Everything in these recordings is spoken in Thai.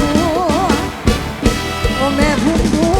O como é.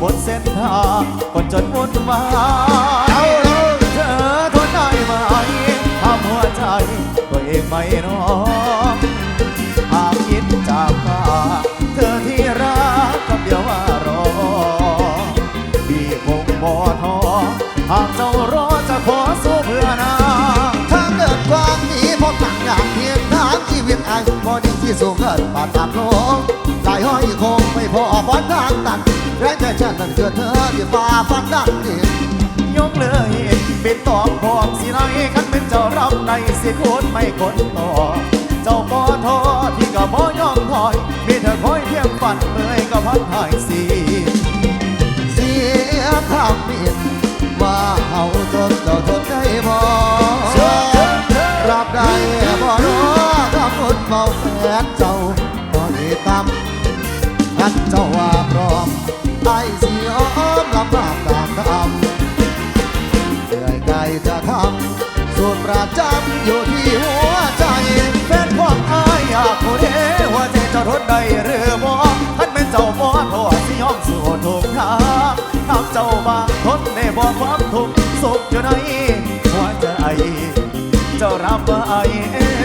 บนเส้นทางคนจนวุ่นวายเธอทนได้ไหมทำหัวใจตัวเองไม่น้องหากคิดจากตาเธอที่รักก็เดียวว่ารอพี่คงพอทอหากเจ้ารอจะขอสู้เพื่อนางถ้าเกิดความนี้พบหนังอย่างเพียงทางชีวิตไอ้พอดีที่สูงเกินปาดตามโลงใจห้อยคง พอฟันทังตันแรงใจฉันนั้นเกิดเธอที่ฟ้าฟันดันเองยกเลยเป็นตอบพอกสินายคันเป็นเจ้ารับในสีโคนไม่คนต่อ เจ้าก็ท้อที่ก็บ่ยอมถอย มีเธอคอยเพียงฝันเมื่อยก็พัดหายสี โดนประจำอยู่ที่หัวใจแฟนพ่ออายอยากโคเดว่าใจจะทนได้หรือบ่ท่านเป็นเจ้าบ่อดที่ย้อมสู่ทุกทางทำเจ้าบางทนในบ่ความทุกข์สุขอยู่ในหัวใจเจ้ารับไอ้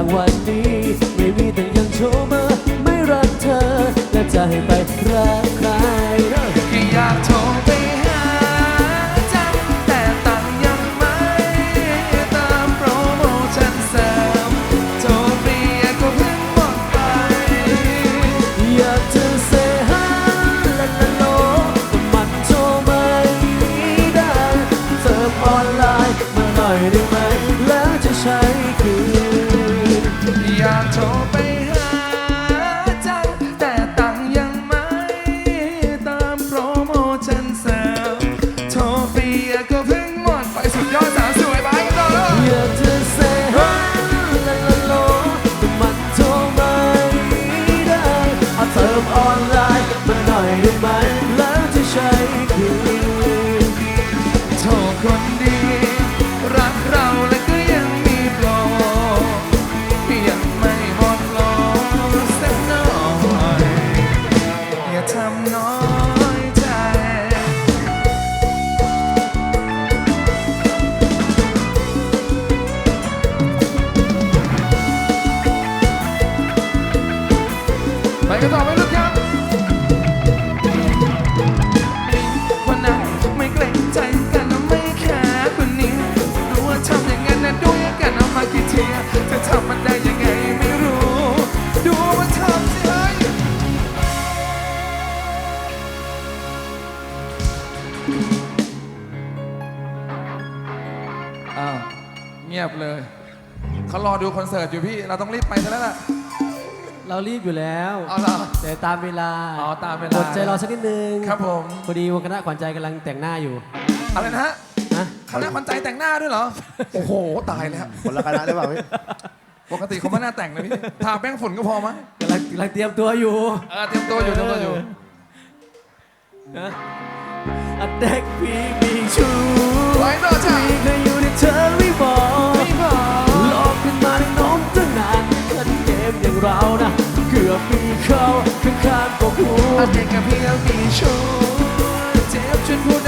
I was. อ้าวเงียบเลย เขารอดูคอนเสิร์ตอยู่พี่ เราต้องรีบไปซะแล้วล่ะ เรารีบอยู่แล้วเอาเหรแต่ตามเวลาอ๋อตามเวลาอดใจรอสักนิดนึงครับผม พอดีวงคณะขวัญใจกำลังแต่งหน้าอยู่อะไรนะฮะคณะขวัญใจแต่งหน้าด้วยเหรอ โอ้โห ตายแล้ว คนละคณะหรือเปล่าพี่ปกติเขาไม่น่าแต่งเลยพี่ทาแป้งฝุ่นก็พอมั้กำลังกำลังเตรียมตัวอยู่ เออเตรียมตัวอยู่เตรียมตัวอยู่นะ A deck we be true ไว้ต่อจ้ะ มีใครอยู่ในเธอหรือบอกโลกขึ้นมาในน้องตั้งนานเล่นเกมอย่างเรานะเกือบมีเขาข้างๆก็ควร เด็กกับพี่ก็มีชู้เจ็บจนหัว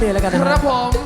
เดย์แล้วกันครับผม